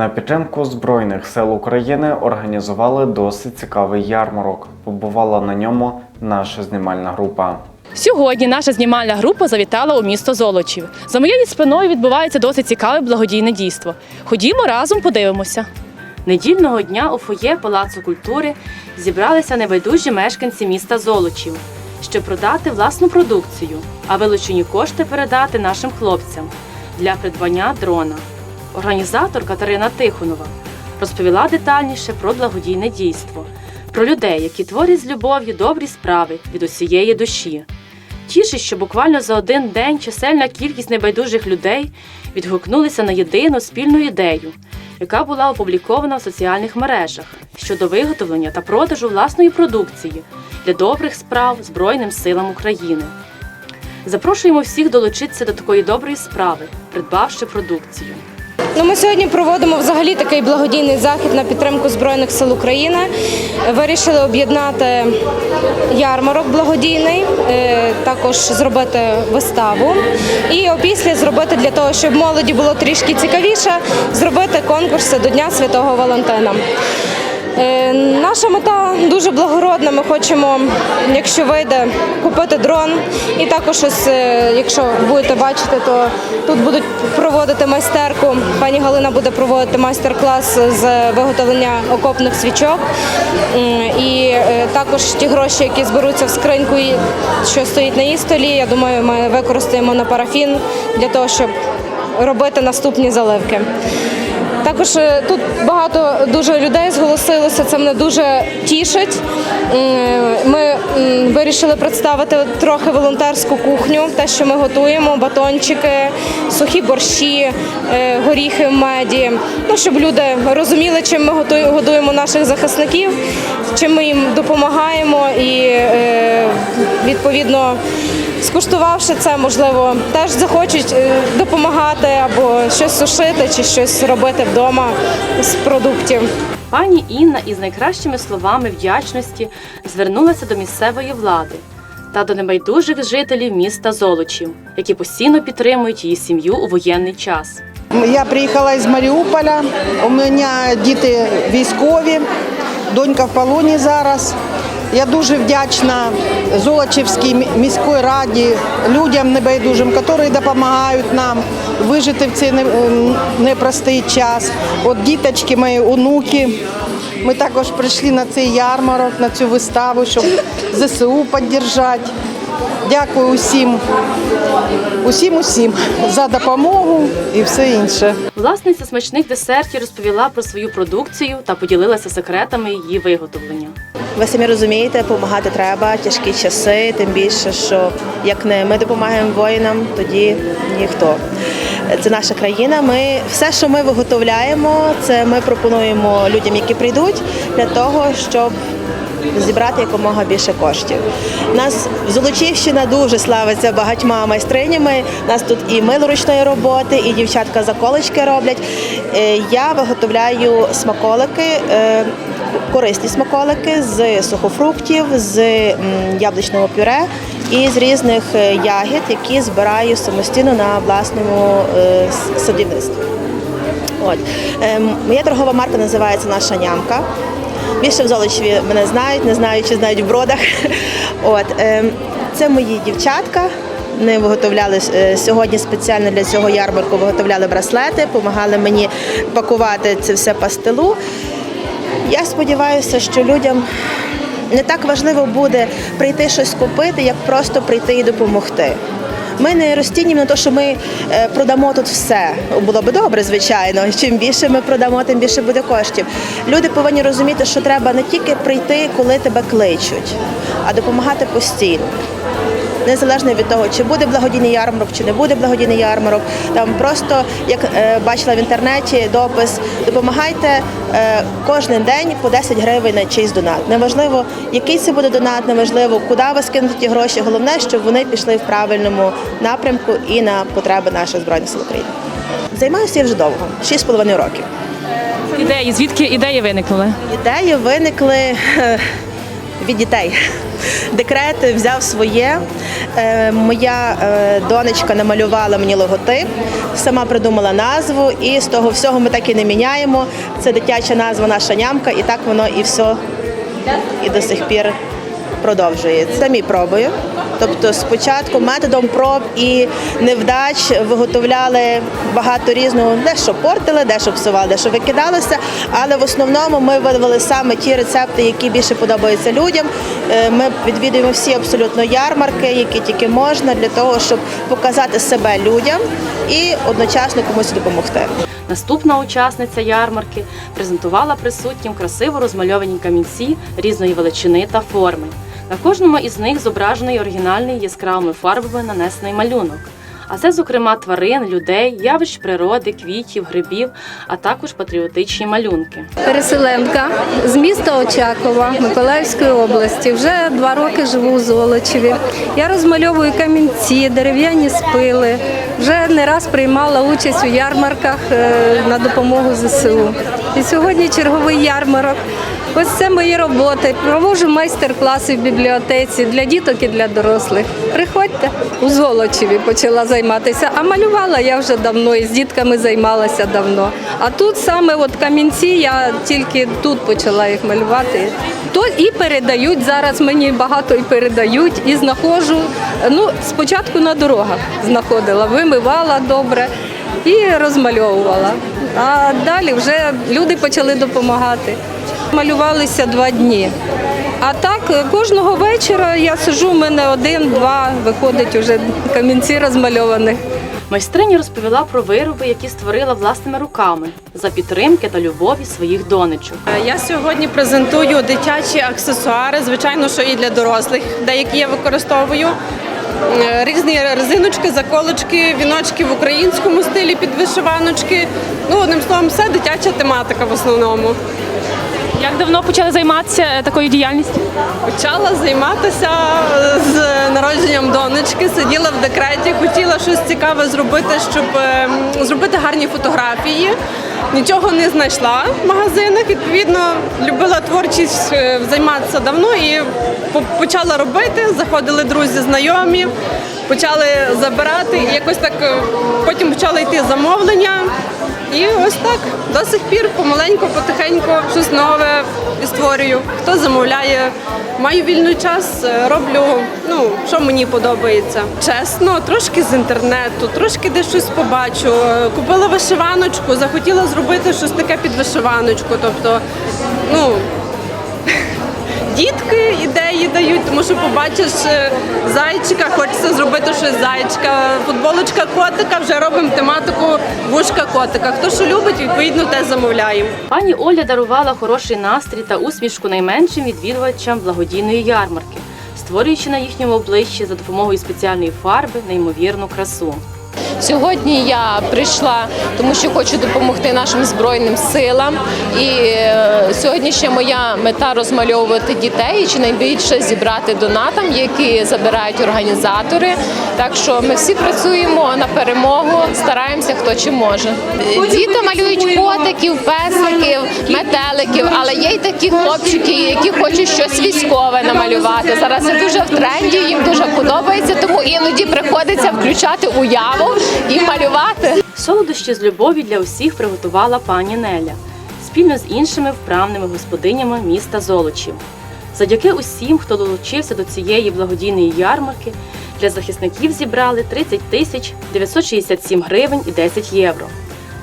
На підтримку Збройних сил України організували досить цікавий ярмарок. Побувала на ньому наша знімальна група. Сьогодні наша знімальна група завітала у місто Золочів. За моєю спиною відбувається досить цікаве благодійне дійство. Ходімо разом подивимося. Недільного дня у фоє Палацу культури зібралися небайдужі мешканці міста Золочів, щоб продати власну продукцію, а вилучені кошти передати нашим хлопцям для придбання дрона. Організатор Катерина Тихонова розповіла детальніше про благодійне дійство, про людей, які творять з любов'ю добрі справи від усієї душі. Тішить, що буквально за один день чисельна кількість небайдужих людей відгукнулися на єдину спільну ідею, яка була опублікована в соціальних мережах щодо виготовлення та продажу власної продукції для добрих справ Збройним силам України. Запрошуємо всіх долучитися до такої доброї справи, придбавши продукцію. Ну, ми сьогодні проводимо взагалі такий благодійний захід на підтримку Збройних сил України. Вирішили об'єднати ярмарок благодійний, е, також зробити виставу. І опісля зробити для того, щоб молоді було трішки цікавіше, зробити конкурси до Дня Святого Валентина. Е, Наша мета дуже благородна. Ми хочемо, якщо вийде, купити дрон. І також, ось, е, якщо будете бачити, то тут будуть проводити майстерку. Пані Галина буде проводити майстер-клас з виготовлення окопних свічок. І е, також ті гроші, які зберуться в скриньку, що стоїть на її столі, я думаю, ми використаємо на парафін для того, щоб робити наступні заливки. Також е, тут багато дуже людей зголосилося. Це мене дуже тішить. Ми вирішили представити трохи волонтерську кухню, те, що ми готуємо: батончики, сухі борщі, е, горіхи в меді. Ну щоб люди розуміли, чим ми годуємо наших захисників, чим ми їм допомагаємо і е, відповідно. Скуштувавши це, можливо, теж захочуть е, допомагати або щось сушити чи щось робити вдома з продуктів. Пані Інна із найкращими словами вдячності звернулася до місцевої влади та до небайдужих жителів міста Золочів, які постійно підтримують її сім'ю у воєнний час. Я приїхала із Маріуполя. У мене діти військові, донька в полоні зараз. Я дуже вдячна Золочівській міській раді, людям небайдужим, які допомагають нам вижити в цей непростий час. От діточки, мої онуки. Ми також прийшли на цей ярмарок, на цю виставу, щоб ЗСУ підтримати. Дякую усім, усім, усім за допомогу і все інше. Власниця смачних десертів розповіла про свою продукцію та поділилася секретами її виготовлення. Ви самі розумієте, допомагати треба, тяжкі часи, тим більше, що як не ми допомагаємо воїнам, тоді ніхто. Це наша країна. Ми все, що ми виготовляємо, це ми пропонуємо людям, які прийдуть, для того, щоб зібрати якомога більше коштів. Нас Золочівщина дуже славиться багатьма майстринями. Нас тут і мило ручної роботи, і дівчатка заколочки роблять. Е, Я виготовляю смаколики. е, Корисні смаколики з сухофруктів, з яблучного пюре і з різних е, ягід, які збираю самостійно на власному садівництві. От. Ем, Моя торгова марка називається Наша нямка. Більше в Золочеві мене знають, не знаю, чи знають в бродах. От. ем, Це мої дівчатка. Вони виготовляли е, сьогодні спеціально для цього ярмарку виготовляли браслети, допомагали мені пакувати це все пастилу. Я сподіваюся, що людям не так важливо буде прийти щось купити, як просто прийти і допомогти. Ми не розцінюємо те, що ми е, продамо тут все. Було б добре, звичайно. Чим більше ми продамо, тим більше буде коштів. Люди повинні розуміти, що треба не тільки прийти, коли тебе кличуть, а допомагати постійно. Незалежно від того, чи буде благодійний ярмарок, чи не буде благодійний ярмарок. Там просто, як е, бачила в інтернеті, допис допомагайте е, кожен день по 10 гривень на чийсь донат. Неважливо, який це буде донат, неважливо, куди ви скинути ті гроші. Головне, щоб вони пішли в правильному напрямку і на потреби наших збройних сил України. Займаюся я вже довго, 6,5 років. Ідеї, звідки ідеї виникнули? Ідеї виникли від дітей. Декрет взяв своє. Е, Моя е, донечка намалювала мені логотип, сама придумала назву, і з того всього ми так і не міняємо. Це дитяча назва наша нямка, і так воно і все і до сих пір продовжується. Самі пробую. Тобто спочатку методом проб і невдач виготовляли багато різного, дещо портили, дещо псували, дещо викидалося. Але в основному ми виявили саме ті рецепти, які більше подобаються людям. Е, Ми відвідуємо всі абсолютно ярмарки, які тільки можна, для того, щоб показати себе людям і одночасно комусь допомогти. Наступна учасниця ярмарки презентувала присутнім красиво розмальовані камінці різної величини та форми. На кожному із них зображений оригінальний яскравими фарбами нанесений малюнок. А це, зокрема, тварин, людей, явищ природи, квітів, грибів, а також патріотичні малюнки. Переселенка з міста Очакова Миколаївської області. Вже два роки живу у Золочеві. Я розмальовую камінці, дерев'яні спили. Вже не раз приймала участь у ярмарках е, на допомогу ЗСУ. І сьогодні черговий ярмарок. Ось це мої роботи. Проводжу майстер-класи в бібліотеці для діток і для дорослих. Приходьте у Золочеві почала займатися, а малювала я вже давно і з дітками займалася давно. А тут саме от камінці я тільки тут почала їх малювати. То і передають зараз мені багато і передають, і знаходжу. Ну, спочатку на дорогах знаходила, вимивала добре і розмальовувала. А далі вже люди почали допомагати. Малювалися два дні. А так е, кожного вечора я сижу, в мене один-два виходить уже камінці розмальованих. Майстриня розповіла про вироби, які створила власними руками за підтримки та любові своїх донечок. Е, Я сьогодні презентую дитячі аксесуари, звичайно, що і для дорослих, деякі я використовую. Е, Різні резиночки, заколочки, віночки в українському стилі під вишиваночки. Ну, одним словом, все дитяча тематика в основному. Як давно почали займатися е, такою діяльністю? Почала займатися е, з народженням донечки, сиділа в декреті, хотіла щось цікаве зробити, щоб е, зробити гарні фотографії. Нічого не знайшла в магазинах. Відповідно, любила творчість займатися давно і почала робити. Заходили друзі, знайомі, почали забирати. І якось так потім почали йти замовлення. І ось так до сих пір помаленьку, потихеньку щось нове створюю. Хто замовляє, маю вільний час, е, роблю ну що мені подобається. Чесно, трошки з інтернету, трошки десь щось побачу. Е, Купила вишиваночку, захотіла зробити щось таке під вишиваночку. Тобто, ну дітки ідеї дають, тому що побачиш е, зайчика, хочеться зробити щось зайчика. Футболочка котика, вже робимо тематику вушка котика. Хто що любить, відповідно те замовляємо. Пані Оля дарувала хороший настрій та усмішку найменшим відвідувачам благодійної ярмарки, створюючи на їхньому обличчі за допомогою спеціальної фарби неймовірну красу. Сьогодні я прийшла, тому що хочу допомогти нашим збройним силам. І е, сьогодні ще моя мета розмальовувати дітей і чи найбільше зібрати донатам, які забирають організатори. Так що ми всі працюємо на перемогу, стараємося хто чи може. Діти малюють котиків, песиків, метеликів, але є й такі хлопчики, які хочуть щось військове намалювати. Зараз це дуже в тренді, їм дуже подобається, тому іноді приходиться включати уяву і малювати. Солодощі з любові для усіх приготувала пані Неля спільно з іншими вправними господинями міста Золочів. Завдяки усім, хто долучився до цієї благодійної ярмарки, для захисників зібрали 30 тисяч 967 гривень і 10 євро.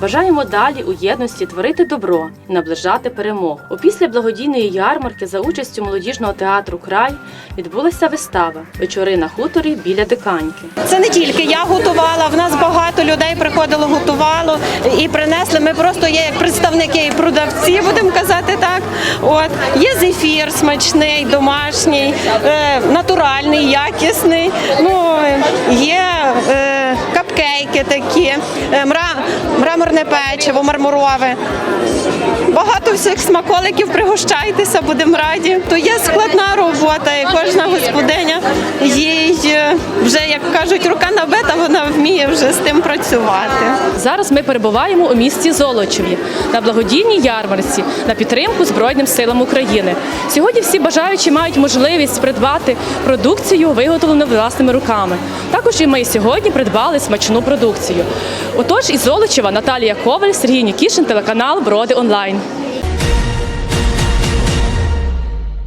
Бажаємо далі у єдності творити добро наближати перемогу. Опісля благодійної ярмарки за участю молодіжного театру Край відбулася вистава Вечори на хуторі біля диканьки. Це не тільки я готувала, в нас багато людей приходило, готувало і принесли. Ми просто є як представники і продавці, будемо казати так. От є зефір смачний, домашній, е, натуральний, якісний. Ну є е, такі, е, мра, мраморне печиво, мармурове. Багато всіх смаколиків. Пригощайтеся, будемо раді. То є складна робота, і кожна господиня їй е, вже як кажуть, рука набита, вона вміє вже з тим працювати. Зараз ми перебуваємо у місті Золочеві на благодійній ярмарці на підтримку Збройним силам України. Сьогодні всі бажаючі мають можливість придбати продукцію, виготовлену власними руками. Також і ми сьогодні придбали смачну продукцію. Отож, із Золочева Наталія Коваль, Сергій Нікішин, телеканал Броди онлайн.